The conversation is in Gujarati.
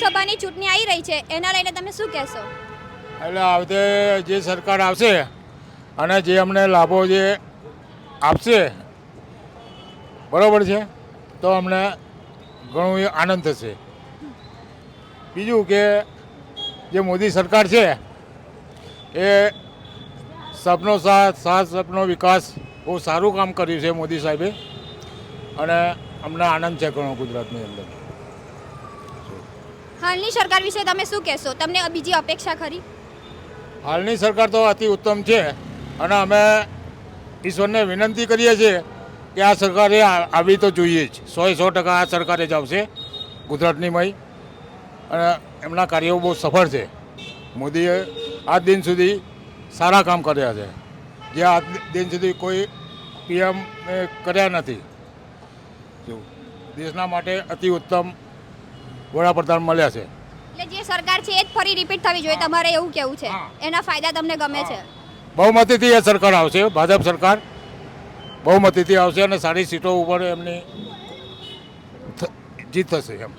લોકસભાની ચૂંટણી આવી રહી છે, એના લઈને તમે શું કહેશો? એટલે આવતે જે સરકાર આવશે અને જે અમને લાભો જે આપશે, બરાબર છે? તો અમને ઘણું આનંદ થશે. બીજું કે જે મોદી સરકાર છે, એ સપનો સાથ સાથ સપનો વિકાસ બહુ સારું કામ કર્યું છે મોદી સાહેબે. અને અમને આનંદ છે ઘણો ગુજરાતની અંદર. હાલની સરકાર વિશે તમે શું કહેશો? તમને બીજી અપેક્ષા ખરી? હાલની સરકાર તો અતિ ઉત્તમ છે અને અમે ઈશ્વરને વિનંતી કરીએ છીએ કે આ સરકારે આવી તો જોઈએ જ. સો સો ટકા આ સરકારે જ આવશે ગુજરાતની મય. અને એમના કાર્યો બહુ સફળ છે. મોદીએ આજ દિન સુધી સારા કામ કર્યા છે. જે આજ દિન સુધી કોઈ પીએમ કર્યા નથી. દેશના માટે અતિ ઉત્તમ વડાપ્રધાન મળ્યા છે. એટલે જે સરકાર છે એ જ ફરી રિપીટ થવી જોઈએ. તમારે એવું કેવું છે? એના ફાયદા તમને ગમે છે? બહુમતીથી એ સરકાર આવશે ભાજપ સરકાર બહુમતીથી આવશે અને સારી સીટો ઉપર એમની જીત થશે એમ.